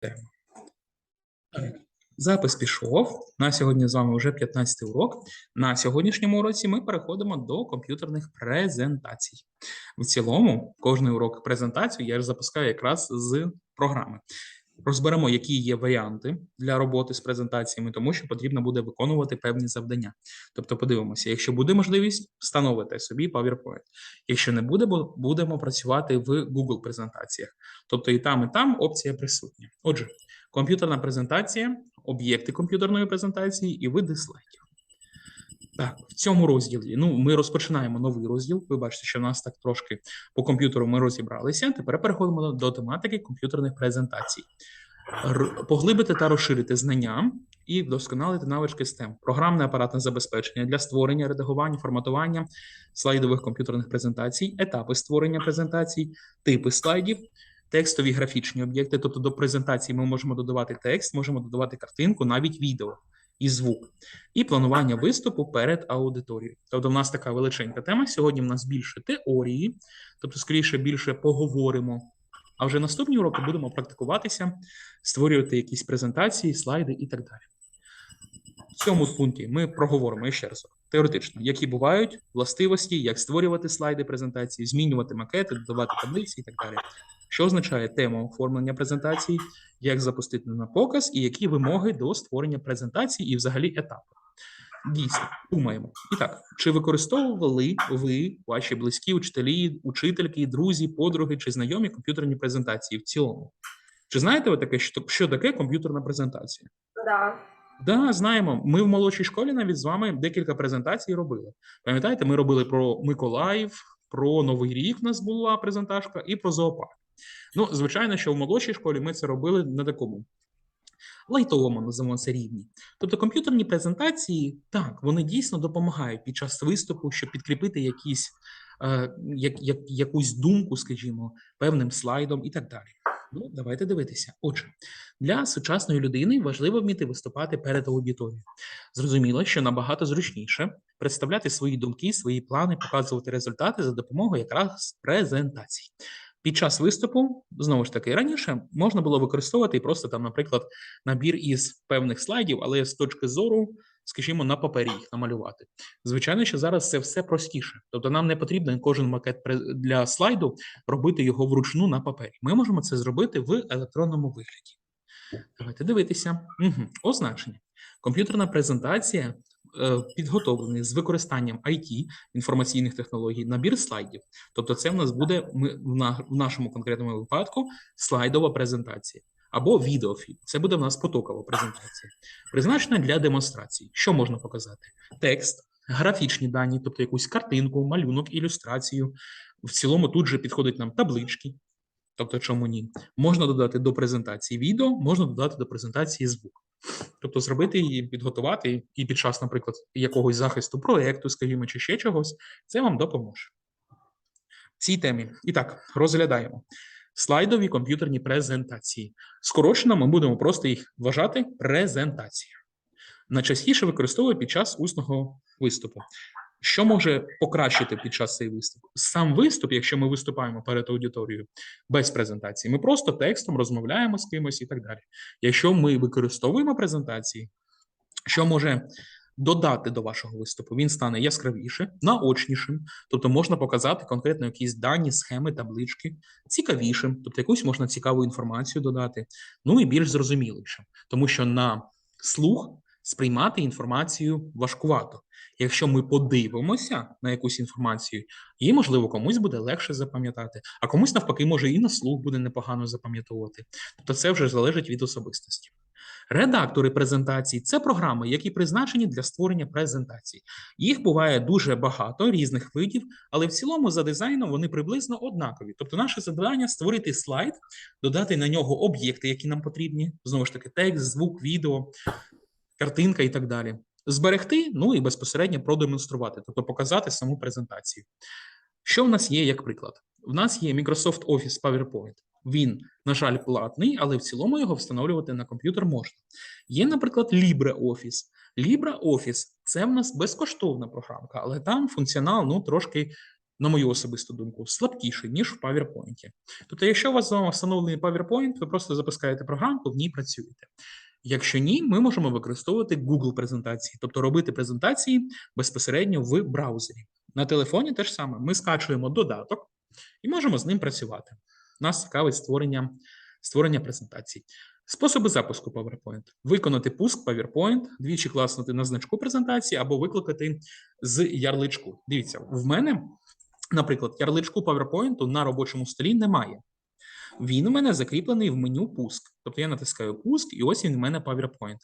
Тема. Запис пішов. На сьогодні з вами вже 15 урок. На сьогоднішньому уроці ми переходимо до комп'ютерних презентацій. В цілому, кожний урок презентацію я ж запускаю якраз з програми. Розберемо, які є варіанти для роботи з презентаціями, тому що потрібно буде виконувати певні завдання. Тобто, подивимося, якщо буде можливість, встановите собі PowerPoint. Якщо не буде, бу- будемо працювати в Google презентаціях. Тобто і там, і там опція присутня. Отже, комп'ютерна презентація, об'єкти комп'ютерної презентації і види слайдів. Так, в цьому розділі ну, ми розпочинаємо новий розділ. Ви бачите, що в нас так трошки по комп'ютеру ми розібралися. Тепер переходимо до, тематики комп'ютерних презентацій. Р- поглибити та розширити знання і вдосконалити навички STEM. Програмне апаратне забезпечення для створення, редагування, форматування слайдових комп'ютерних презентацій, етапи створення презентацій, типи слайдів, текстові графічні об'єкти. Тобто до презентації ми можемо додавати текст, можемо додавати картинку, навіть відео і звук, і планування виступу перед аудиторією. Тобто, в нас така величенька тема. Сьогодні в нас більше теорії, тобто, скоріше більше поговоримо. А вже наступні уроки будемо практикуватися, створювати якісь презентації, слайди і так далі. В цьому пункті ми проговоримо ще раз теоретично, які бувають властивості, як створювати слайди презентації, змінювати макети, додавати таблиці і так далі. Що означає тема оформлення презентації, як запустити на показ, і які вимоги до створення презентації і взагалі етапи. Дійсно, думаємо. І так, чи використовували ви, ваші близькі учителі, учительки, друзі, подруги чи знайомі комп'ютерні презентації в цілому? Чи знаєте ви таке, що, таке комп'ютерна презентація? Да. Да, знаємо. Ми в молодшій школі навіть з вами декілька презентацій робили. Пам'ятаєте, ми робили про Миколаїв, про Новий рік. У нас була презентажка, і про зоопарк. Ну, звичайно, що в молодшій школі ми це робили на такому лайтовому, називаємо це рівні. Тобто комп'ютерні презентації, так, вони дійсно допомагають під час виступу, щоб підкріпити якісь, е, як, як, якусь думку, скажімо, певним слайдом і так далі. Ну, давайте дивитися. Отже, для сучасної людини важливо вміти виступати перед аудиторією. Зрозуміло, що набагато зручніше представляти свої думки, свої плани, показувати результати за допомогою якраз презентацій. Під час виступу, знову ж таки, раніше можна було використовувати просто там, наприклад, набір із певних слайдів, але з точки зору, скажімо, на папері їх намалювати. Звичайно, що зараз це все простіше. Тобто нам не потрібно кожен макет для слайду робити його вручну на папері. Ми можемо це зробити в електронному вигляді. Давайте дивитися. Угу. Означення. Комп'ютерна презентація підготовлений з використанням IT, інформаційних технологій, набір слайдів. Тобто, це в нас буде ми, в нашому конкретному випадку слайдова презентація або відеофільм. Це буде в нас потокова презентація, призначена для демонстрації. Що можна показати? Текст, графічні дані, тобто якусь картинку, малюнок, ілюстрацію. В цілому тут же підходять нам таблички. Тобто, чому ні? Можна додати до презентації відео, можна додати до презентації звук. Тобто зробити її, підготувати і під час, наприклад, якогось захисту проєкту, скажімо, чи ще чогось, це вам допоможе. В цій темі. І так, розглядаємо. Слайдові комп'ютерні презентації. Скорочено ми будемо просто їх вважати презентацією. Найчастіше використовую під час усного виступу. Що може покращити під час цей виступ? Сам виступ, якщо ми виступаємо перед аудиторією без презентації, ми просто текстом розмовляємо з кимось і так далі. Якщо ми використовуємо презентації, що може додати до вашого виступу? Він стане яскравіше, наочнішим, тобто можна показати конкретно якісь дані, схеми, таблички, цікавішим, тобто якусь можна цікаву інформацію додати, ну і більш зрозумілішим, тому що на слух сприймати інформацію важкувато. Якщо ми подивимося на якусь інформацію, її, можливо, комусь буде легше запам'ятати, а комусь навпаки, може і на слух буде непогано запам'ятовувати. Тобто це вже залежить від особистості. Редактори презентацій це програми, які призначені для створення презентацій. Їх буває дуже багато різних видів, але в цілому за дизайном вони приблизно однакові. Тобто, наше завдання створити слайд, додати на нього об'єкти, які нам потрібні, знову ж таки, текст, звук, відео, картинка і так далі. Зберегти, ну і безпосередньо продемонструвати, тобто показати саму презентацію. Що в нас є як приклад? В нас є Microsoft Office PowerPoint. Він, на жаль, платний, але в цілому його встановлювати на комп'ютер можна. Є, наприклад, LibreOffice. LibreOffice – це в нас безкоштовна програмка, але там функціонал ну, трошки на мою особисту думку, слабкіший, ніж в PowerPoint. Тобто, якщо у вас вдома встановлений PowerPoint, ви просто запускаєте програмку, в ній працюєте. Якщо ні, ми можемо використовувати Google презентації, тобто робити презентації безпосередньо в браузері. На телефоні теж саме. Ми скачуємо додаток і можемо з ним працювати. Нас цікавить створення, створення презентацій. Способи запуску PowerPoint: виконати пуск PowerPoint, двічі класнути на значку презентації або викликати з ярличку. Дивіться, в мене, наприклад, ярличку PowerPoint на робочому столі немає. Він у мене закріплений в меню пуск. Тобто я натискаю пуск, і ось він у мене PowerPoint.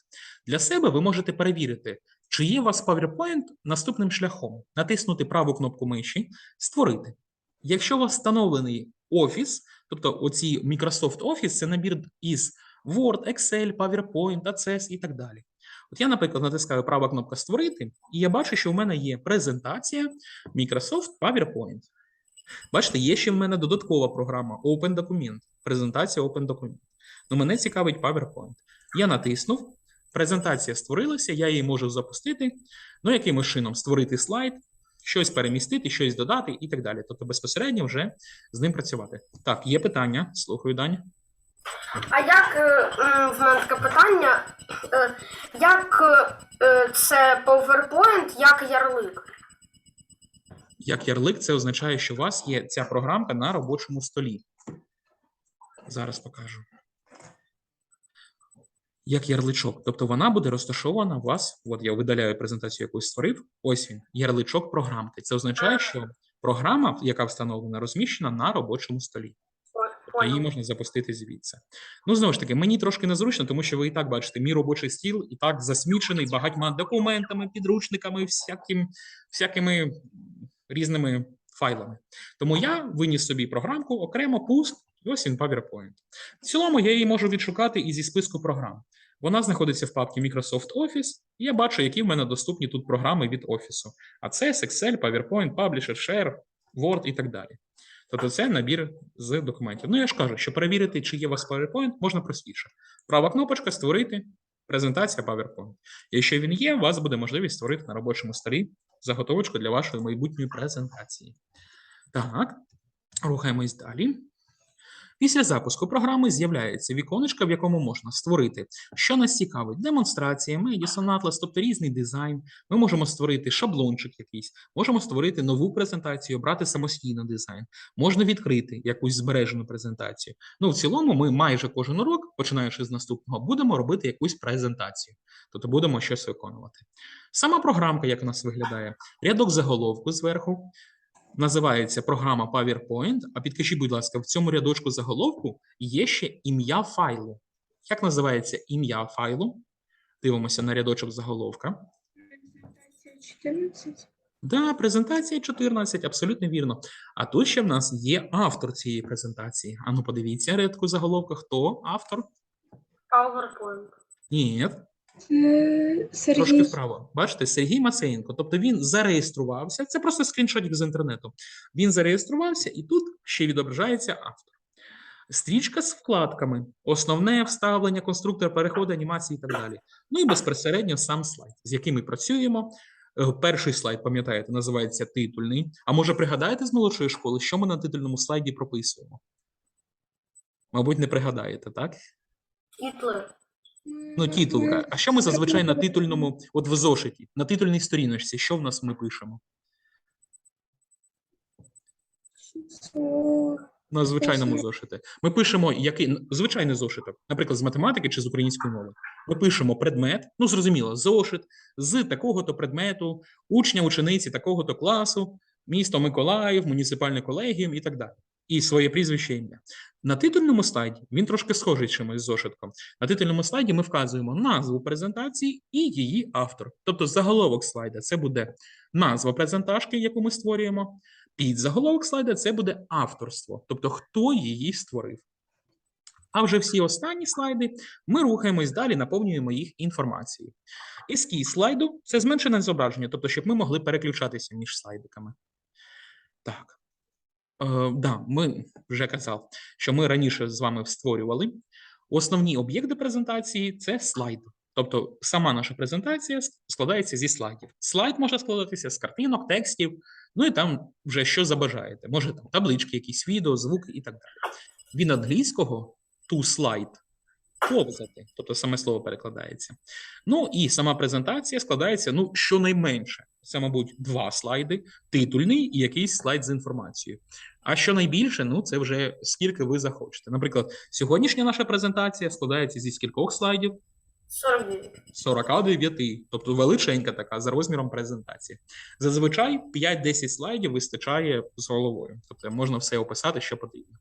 Для себе ви можете перевірити, чи є у вас PowerPoint наступним шляхом: натиснути праву кнопку миші, створити. Якщо у вас встановлений Office, тобто оці Microsoft Office, це набір із Word, Excel, PowerPoint, Access і так далі. От я, наприклад, натискаю права кнопка Створити, і я бачу, що в мене є презентація Microsoft PowerPoint. Бачите, є ще в мене додаткова програма Open Document, презентація Open Document. Ну, мене цікавить PowerPoint. Я натиснув, презентація створилася, я її можу запустити, ну, якимось чином створити слайд, щось перемістити, щось додати і так далі. Тобто безпосередньо вже з ним працювати. Так, є питання, слухаю, Даня. А як е, в мене таке питання? е, Як е, це PowerPoint, як ярлик? Як ярлик, це означає, що у вас є ця програмка на робочому столі. Зараз покажу. Як ярличок. Тобто вона буде розташована у вас. От я видаляю презентацію, яку створив. Ось він, ярличок програмки. Це означає, що програма, яка встановлена, розміщена на робочому столі. Тобто її можна запустити звідси. Ну, знову ж таки, мені трошки незручно, тому що ви і так бачите, мій робочий стіл і так засмічений багатьма документами, підручниками, всяким, всякими різними файлами. Тому я виніс собі програмку, окремо пуск, і ось він PowerPoint. В цілому я її можу відшукати і зі списку програм. Вона знаходиться в папці Microsoft Office, і я бачу, які в мене доступні тут програми від Office. Access, Excel, PowerPoint, Publisher, Share, Word і так далі. Тобто це набір з документів. Ну, я ж кажу, що перевірити, чи є у вас PowerPoint, можна простіше. Права кнопочка створити, презентація PowerPoint. Якщо він є, у вас буде можливість створити на робочому столі заготовочку для вашої майбутньої презентації. Так, рухаємось далі. Після запуску програми з'являється віконечко, в якому можна створити, що нас цікавить, демонстрація, Madison Atlas, тобто різний дизайн. Ми можемо створити шаблончик якийсь, можемо створити нову презентацію, обрати самостійно дизайн, можна відкрити якусь збережену презентацію. Ну, в цілому, ми майже кожен урок, починаючи з наступного, будемо робити якусь презентацію, тобто будемо щось виконувати. Сама програмка, як у нас виглядає, рядок заголовку зверху. Називається програма PowerPoint. А підкажіть, будь ласка, в цьому рядочку заголовку є ще ім'я файлу. Як називається ім'я файлу? Дивимося на рядочок заголовка. Презентація 14. Да, презентація 14, абсолютно вірно. А тут ще в нас є автор цієї презентації. Ану, подивіться рядку заголовка. Хто автор? PowerPoint. Ні, Трошки Сергій. вправо. Бачите, Сергій Мацеєнко. Тобто він зареєструвався. Це просто скріншотик з інтернету. Він зареєструвався, і тут ще відображається автор. Стрічка з вкладками, основне вставлення, конструктор, переходи, анімації і так далі. Ну і безпосередньо сам слайд, з яким ми працюємо. Е, Перший слайд, пам'ятаєте, називається титульний. А може пригадаєте з молодшої школи, що ми на титульному слайді прописуємо? Мабуть, не пригадаєте, так? Гітлер. Ну, титул. а- А що ми зазвичай на титульному, от в зошиті, на титульній сторіночці, що в нас ми пишемо? На звичайному зошиті. Ми пишемо який звичайний зошиток, наприклад, з математики чи з української мови. Ми пишемо предмет, ну зрозуміло, зошит з такого-то предмету, учня, учениці такого-то класу, місто Миколаїв, муніципальний колегіум і так далі. І своє прізвище ім'я. На титульному слайді він трошки схожий чимось з зошитком. На титульному слайді ми вказуємо назву презентації і її автор. Тобто заголовок слайда це буде назва презентажки, яку ми створюємо. Під заголовок слайда це буде авторство, тобто хто її створив. А вже всі останні слайди ми рухаємось далі, наповнюємо їх інформацією. Ескіз слайду це зменшене зображення, тобто, щоб ми могли переключатися між слайдиками. Так. Е, да, ми вже казав, що ми раніше з вами створювали. Основні об'єкти презентації це слайд. Тобто сама наша презентація складається зі слайдів. Слайд може складатися з картинок, текстів, ну і там вже що забажаєте. Може там таблички, якісь відео, звуки і так далі. Від англійського ту slide повзати, тобто саме слово перекладається. Ну і сама презентація складається ну щонайменше. Це, мабуть, два слайди, титульний і якийсь слайд з інформацією. А що найбільше, ну це вже скільки ви захочете. Наприклад, сьогоднішня наша презентація складається зі скількох слайдів? 49. 49, тобто величенька така за розміром презентації. Зазвичай 5-10 слайдів вистачає з головою, тобто можна все описати, що потрібно.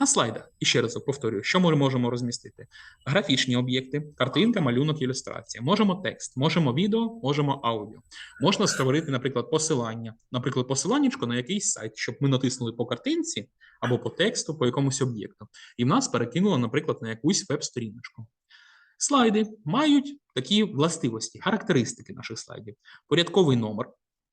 На слайдах, і ще раз повторюю, що ми можемо розмістити: графічні об'єкти, картинка, малюнок, ілюстрація. Можемо текст, можемо відео, можемо аудіо. Можна створити, наприклад, посилання, наприклад, посиланнячко на якийсь сайт, щоб ми натиснули по картинці або по тексту, по якомусь об'єкту, і в нас перекинуло, наприклад, на якусь веб-сторіночку. Слайди мають такі властивості, характеристики наших слайдів: порядковий номер,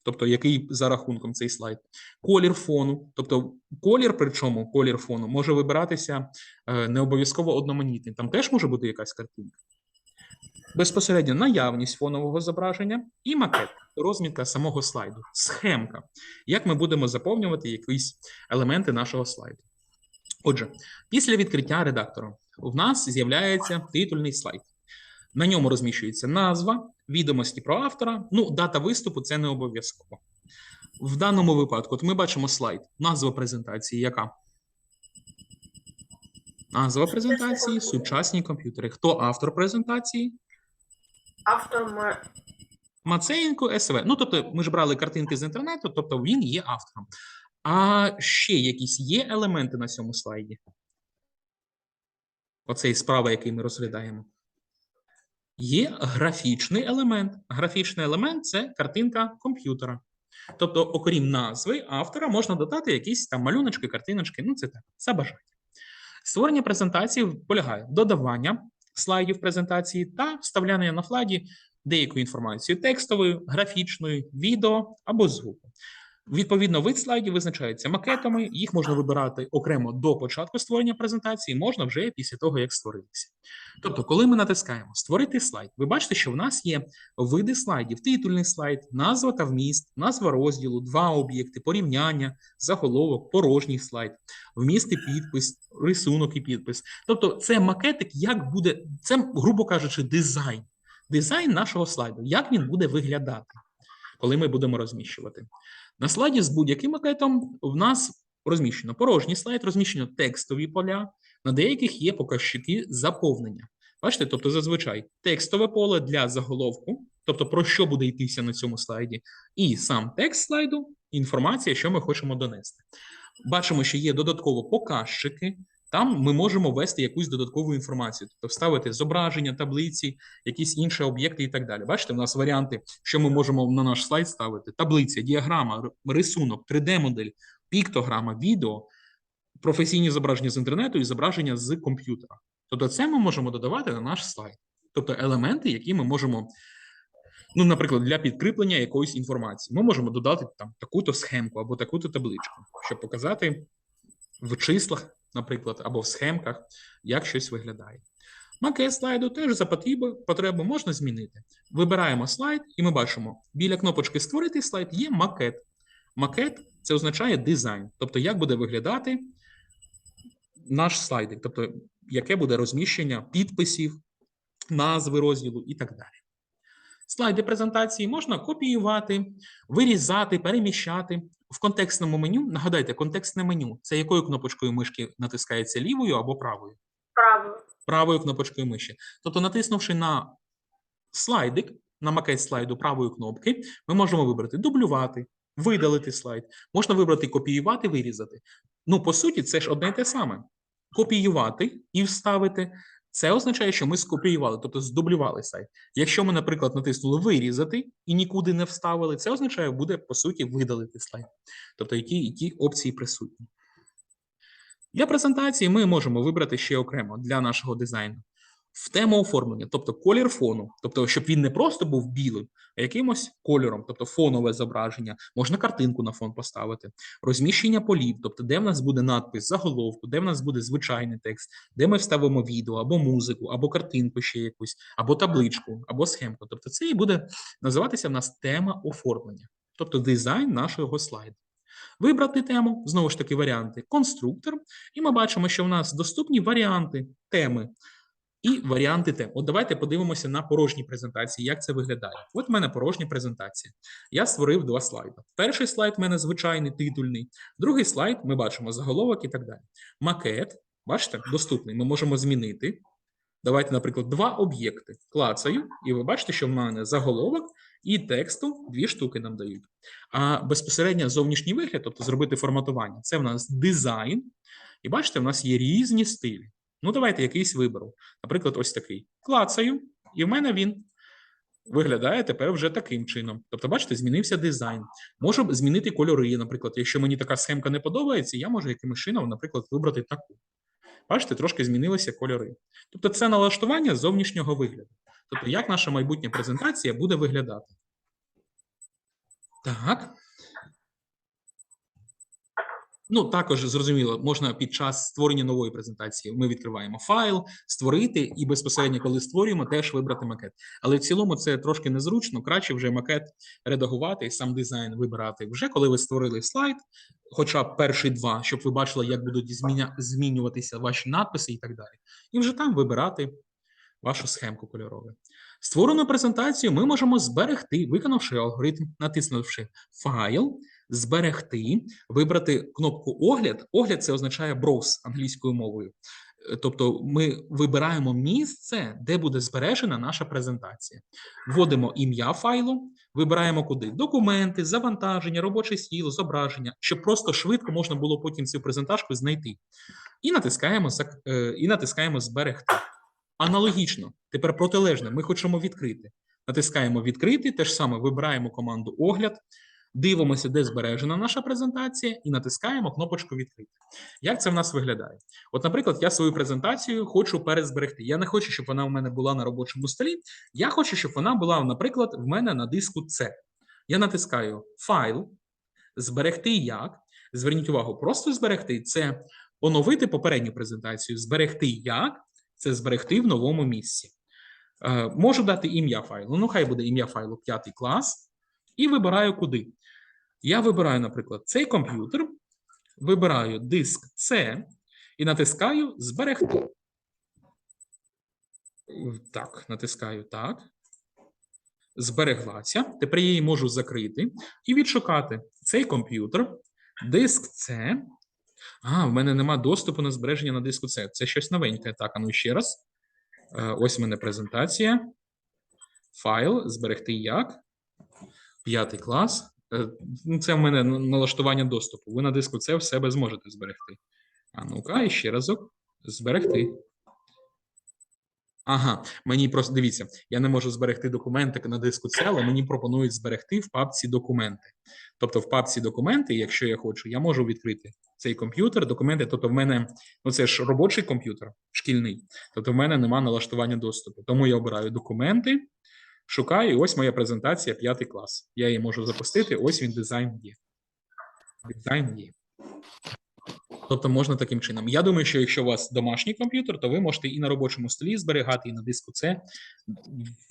тобто який за рахунком цей слайд, колір фону, тобто колір, причому колір фону може вибиратися е, не обов'язково одноманітний. Там теж може бути якась картинка. Безпосередньо наявність фонового зображення і макет, розмітка самого слайду, схемка, як ми будемо заповнювати якісь елементи нашого слайду. Отже, після відкриття редактором в нас з'являється титульний слайд. На ньому розміщується назва, відомості про автора. Ну, дата виступу це не обов'язково. В даному випадку, от ми бачимо слайд, назва презентації, яка? Назва презентації сучасні комп'ютери. Хто автор презентації? Автор ма- Мацеєнко СВ. Ну, тобто, ми ж брали картинки з інтернету, тобто він є автором. А ще якісь є елементи на цьому слайді? Оцей справа, який ми розглядаємо. Є графічний елемент. Графічний елемент це картинка комп'ютера. Тобто, окрім назви автора, можна додати якісь там малюночки, картиночки. Ну, це так, за. Створення презентації полягає додавання слайдів презентації та вставляння на слайді деякої інформації текстовою, графічною, відео або звуку. Відповідно, вид слайдів визначається макетами, їх можна вибирати окремо до початку створення презентації, можна вже після того, як створилися. Тобто, коли ми натискаємо Створити слайд, ви бачите, що в нас є види слайдів: титульний слайд, назва та вміст, назва розділу, два об'єкти, порівняння, заголовок, порожній слайд, вміст і підпис, рисунок і підпис. Тобто, це макетик, як буде, це, грубо кажучи, дизайн. Дизайн нашого слайду, як він буде виглядати, коли ми будемо розміщувати. На слайді з будь-яким макетом в нас розміщено порожній слайд, розміщено текстові поля, на деяких є показчики заповнення. Бачите, тобто зазвичай текстове поле для заголовку, тобто про що буде йтися на цьому слайді, і сам текст слайду, інформація, що ми хочемо донести. Бачимо, що є додатково показчики. Там ми можемо ввести якусь додаткову інформацію, тобто вставити зображення, таблиці, якісь інші об'єкти і так далі. Бачите, у нас варіанти, що ми можемо на наш слайд ставити: таблиця, діаграма, рисунок, 3D-модель, піктограма, відео, професійні зображення з інтернету і зображення з комп'ютера. Тобто, це ми можемо додавати на наш слайд. Тобто елементи, які ми можемо, ну, наприклад, для підкріплення якоїсь інформації. Ми можемо додати там таку-то схемку або таку-то табличку, щоб показати в числах, наприклад, або в схемках, як щось виглядає. Макет слайду теж за потреби, потреби можна змінити. Вибираємо слайд, і ми бачимо, біля кнопочки Створити слайд є макет. Макет це означає дизайн, тобто як буде виглядати наш слайдик, тобто яке буде розміщення підписів, назви розділу і так далі. Слайди презентації можна копіювати, вирізати, переміщати. В контекстному меню, нагадайте, контекстне меню це якою кнопочкою мишки натискається лівою або правою? право. правою кнопочкою миші. Тобто, натиснувши на слайдик, на макет слайду правої кнопки, ми можемо вибрати дублювати, видалити слайд. Можна вибрати копіювати, вирізати. Ну, по суті, це ж одне й те саме. Копіювати і вставити. Це означає, що ми скопіювали, тобто здублювали сайт. Якщо ми, наприклад, натиснули вирізати і нікуди не вставили, це означає, буде по суті видалити слайд. Тобто, які, які опції присутні. Для презентації ми можемо вибрати ще окремо для нашого дизайну в тему оформлення, тобто колір фону, тобто, щоб він не просто був білим, а якимось кольором, тобто фонове зображення, можна картинку на фон поставити, розміщення полів, тобто де в нас буде надпис заголовку, де в нас буде звичайний текст, де ми вставимо відео або музику, або картинку ще якусь, або табличку, або схемку. Тобто, це і буде називатися в нас тема оформлення, тобто дизайн нашого слайду. Вибрати тему, знову ж таки, варіанти конструктор, і ми бачимо, що в нас доступні варіанти теми і варіанти тем. От давайте подивимося на порожній презентації, як це виглядає. От в мене порожня презентація. Я створив два слайди. Перший слайд в мене звичайний титульний, другий слайд ми бачимо заголовок і так далі. Макет, бачите, доступний. Ми можемо змінити. Давайте, наприклад, два об'єкти. Клацаю, і ви бачите, що в мене заголовок і тексту дві штуки нам дають. А безпосередньо зовнішній вигляд, тобто зробити форматування, це в нас дизайн. І бачите, в нас є різні стилі. Ну, давайте якийсь виберу. Наприклад, ось такий. Клацаю, і в мене він виглядає тепер вже таким чином. Тобто, бачите, змінився дизайн. Можу змінити кольори. Наприклад, якщо мені така схемка не подобається, я можу якимось чином, наприклад, вибрати таку. Бачите, трошки змінилися кольори. Тобто, це налаштування зовнішнього вигляду. Тобто, як наша майбутня презентація буде виглядати. Так. Ну, також зрозуміло, можна під час створення нової презентації. Ми відкриваємо файл, створити, і безпосередньо, коли створюємо, теж вибрати макет. Але в цілому це трошки незручно. Краще вже макет редагувати, сам дизайн вибирати вже коли ви створили слайд, хоча б перші два, щоб ви бачили, як будуть змінюватися ваші надписи і так далі. І вже там вибирати вашу схемку кольорову. Створену презентацію ми можемо зберегти, виконавши алгоритм, натиснувши файл, зберегти, вибрати кнопку огляд. Огляд це означає browse англійською мовою. Е, Тобто ми вибираємо місце, де буде збережена наша презентація. Вводимо ім'я файлу, вибираємо куди документи, завантаження, робочий стіл, зображення, щоб просто швидко можна було потім цю презентажку знайти. І натискаємо, е, і натискаємо зберегти. Аналогічно, тепер протилежне, ми хочемо відкрити. Натискаємо відкрити, те ж саме вибираємо команду огляд, дивимося, де збережена наша презентація, і натискаємо кнопочку відкрити. Як це в нас виглядає? От, наприклад, я свою презентацію хочу перезберегти. Я не хочу, щоб вона в мене була на робочому столі. Я хочу, щоб вона була, наприклад, в мене на диску C. Я натискаю файл, зберегти як. Зверніть увагу, просто зберегти це оновити попередню презентацію, зберегти як це зберегти в новому місці. Е, можу дати ім'я файлу. Ну, хай буде ім'я файлу п'ятий клас. І вибираю куди. Я вибираю, наприклад, цей комп'ютер, вибираю диск C і натискаю Зберегти. Так, натискаю так. Збереглася. Тепер я її можу закрити і відшукати цей комп'ютер, диск C. А, в мене нема доступу на збереження на диску C. Це щось новеньке. Так, а ну ще раз. Е, Ось в мене презентація. Файл, зберегти як. П'ятий клас. Е, ну, Це в мене налаштування доступу. Ви на диску C в себе зможете зберегти. А ну-ка, і ще разок. Зберегти. Ага, мені просто дивіться, я не можу зберегти документи на диску C, але мені пропонують зберегти в папці документи. Тобто в папці документи, якщо я хочу, я можу відкрити цей комп'ютер, документи. Тобто, в мене ну це ж робочий комп'ютер, шкільний. Тобто, в мене нема налаштування доступу. Тому я обираю документи, шукаю. і Ось моя презентація, п'ятий клас. Я її можу запустити. Ось він дизайн є. Дизайн є. Тобто можна таким чином. Я думаю, що якщо у вас домашній комп'ютер, то ви можете і на робочому столі зберігати, і на диску C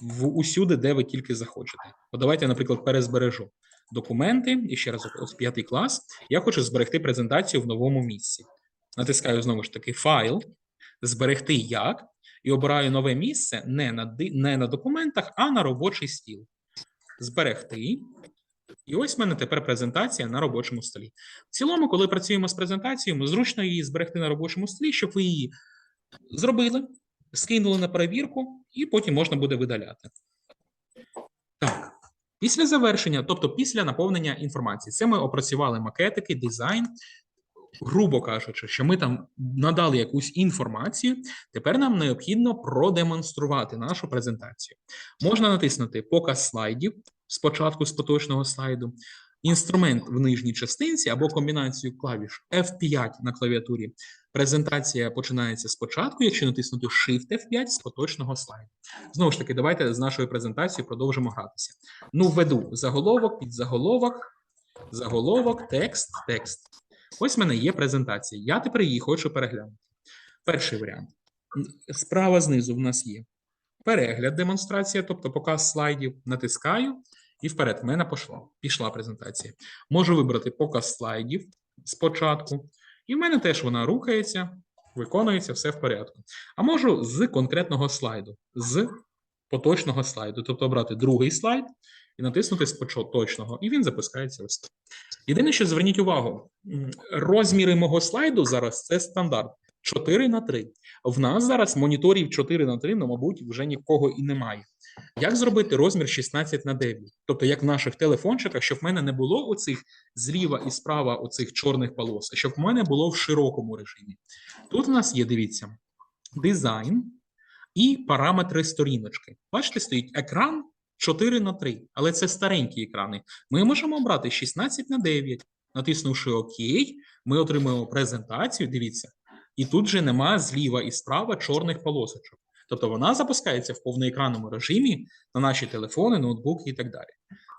в усюди, де ви тільки захочете. От давайте, наприклад, перезбережу документи, і ще раз, ось п'ятий клас. Я хочу зберегти презентацію в новому місці. Натискаю знову ж таки файл, зберегти як, і обираю нове місце не на, не на документах, а на робочий стіл. Зберегти. І ось в мене тепер презентація на робочому столі. В цілому, коли працюємо з презентацією, зручно її зберегти на робочому столі, щоб ви її зробили, скинули на перевірку, і потім можна буде видаляти. Так, після завершення, тобто після наповнення інформації, це ми опрацювали макетики, дизайн. Грубо кажучи, що ми там надали якусь інформацію, тепер нам необхідно продемонструвати нашу презентацію. Можна натиснути показ слайдів спочатку з поточного слайду, інструмент в нижній частинці або комбінацію клавіш F5 на клавіатурі. Презентація починається спочатку, якщо натиснути Shift F5 з поточного слайду. Знову ж таки, давайте з нашою презентацією продовжимо гратися. Ну, введу заголовок, підзаголовок, заголовок, текст, текст. Ось в мене є презентація. Я тепер її хочу переглянути. Перший варіант. Справа знизу в нас є перегляд, демонстрація, тобто показ слайдів. Натискаю і вперед. В мене пішло. Пішла презентація. Можу вибрати показ слайдів спочатку. І в мене теж вона рухається, виконується, все в порядку. А можу з конкретного слайду, з поточного слайду, тобто обрати другий слайд і натиснути з поточного, і він запускається ось. Єдине, що зверніть увагу, розміри мого слайду зараз це стандарт 4 на 3. В нас зараз моніторів 4 на 3, ну, мабуть, вже нікого і немає. Як зробити розмір 16 на 9? Тобто, як в наших телефончиках, щоб в мене не було оцих зліва і справа оцих чорних полос, а щоб в мене було в широкому режимі. Тут у нас є, дивіться, дизайн і параметри сторіночки. Бачите, стоїть екран 4 на 3, але це старенькі екрани. Ми можемо обрати 16 на 9. Натиснувши ОК, ми отримуємо презентацію. Дивіться, і тут же немає зліва і справа чорних полосочок. Тобто вона запускається в повноекранному режимі на наші телефони, ноутбуки і так далі.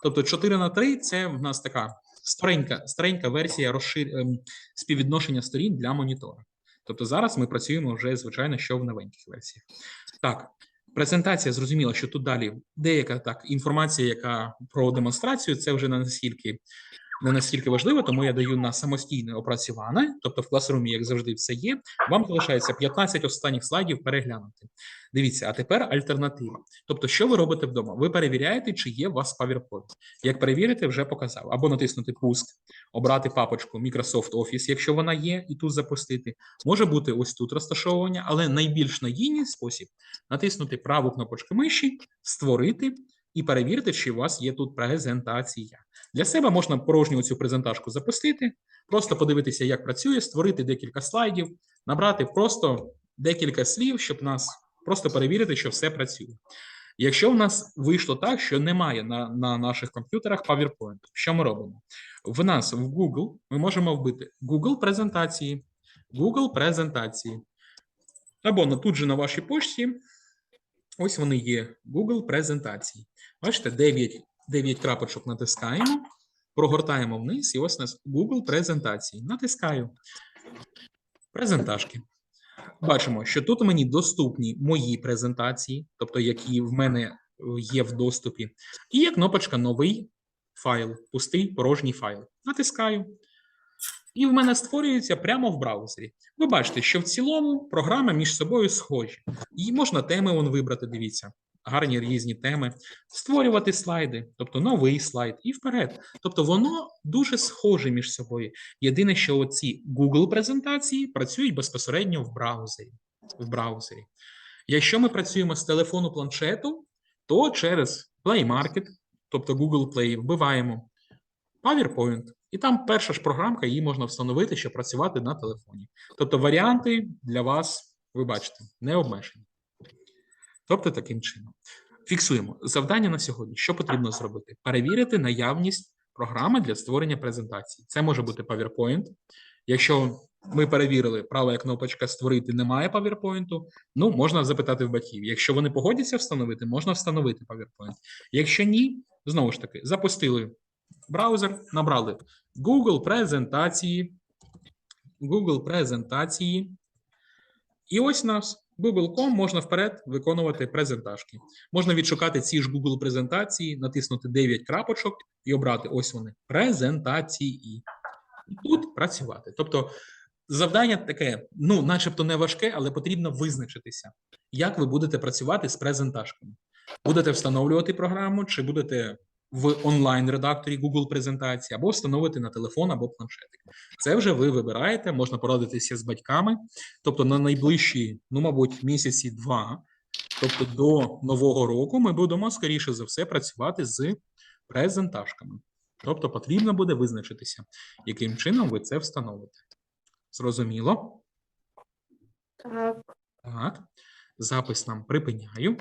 Тобто 4 на 3 це в нас така старенька, старенька версія розшир... ем, співвідношення сторін для монітора. Тобто зараз ми працюємо вже, звичайно, що в новеньких версіях. Так, презентація зрозуміла, що тут далі деяка так інформація, яка про демонстрацію, це вже не настільки не настільки важливо, тому я даю на самостійне опрацювання, тобто в класрумі, як завжди, все є. Вам залишається 15 останніх слайдів переглянути. Дивіться, а тепер альтернатива. Тобто, що ви робите вдома? Ви перевіряєте, чи є у вас PowerPoint. Як перевірити, вже показав. Або натиснути пуск, обрати папочку Microsoft Office, якщо вона є, і тут запустити. Може бути ось тут розташовування, але найбільш надійний спосіб натиснути праву кнопочку миші, створити і перевірити, чи у вас є тут презентація. Для себе можна порожню цю презентажку запустити, просто подивитися, як працює, створити декілька слайдів, набрати просто декілька слів, щоб нас просто перевірити, що все працює. Якщо в нас вийшло так, що немає на, на наших комп'ютерах PowerPoint, що ми робимо? В нас в Google ми можемо вбити Google презентації, Google презентації. Або на, тут же на вашій почті, ось вони є, Google презентації. Бачите, 9, 9 крапочок натискаємо, прогортаємо вниз, і ось у нас Google презентації. Натискаю. Презентажки. Бачимо, що тут мені доступні мої презентації, тобто які в мене е, є в доступі, і є кнопочка Новий файл, пустий порожній файл. Натискаю. І в мене створюється прямо в браузері. Ви бачите, що в цілому програми між собою схожі. І можна теми вон вибрати, дивіться, гарні різні теми, створювати слайди, тобто новий слайд, і вперед. Тобто воно дуже схоже між собою. Єдине, що оці Google презентації працюють безпосередньо в браузері. В браузері. Якщо ми працюємо з телефону планшету, то через Play Market, тобто Google Play, вбиваємо PowerPoint, і там перша ж програмка, її можна встановити, щоб працювати на телефоні. Тобто варіанти для вас, ви бачите, не обмежені. Тобто таким чином. Фіксуємо завдання на сьогодні. Що потрібно зробити? Перевірити наявність програми для створення презентації. Це може бути PowerPoint. Якщо ми перевірили, права кнопочка створити немає PowerPoint, ну можна запитати в батьків. Якщо вони погодяться встановити, можна встановити PowerPoint. Якщо ні, знову ж таки, запустили браузер, набрали Google презентації, Google презентації. І ось нас Google.com можна вперед виконувати презентажки. Можна відшукати ці ж Google презентації, натиснути 9 крапочок і обрати ось вони презентації. І тут працювати. Тобто завдання таке, ну, начебто не важке, але потрібно визначитися, як ви будете працювати з презентажками. Будете встановлювати програму, чи будете в онлайн-редакторі Google презентації, або встановити на телефон або планшетик. Це вже ви вибираєте, можна порадитися з батьками. Тобто на найближчі, ну, мабуть, місяці два, тобто до нового року, ми будемо, скоріше за все, працювати з презентажками. Тобто потрібно буде визначитися, яким чином ви це встановите. Зрозуміло? Так. Так. Запис нам припиняю.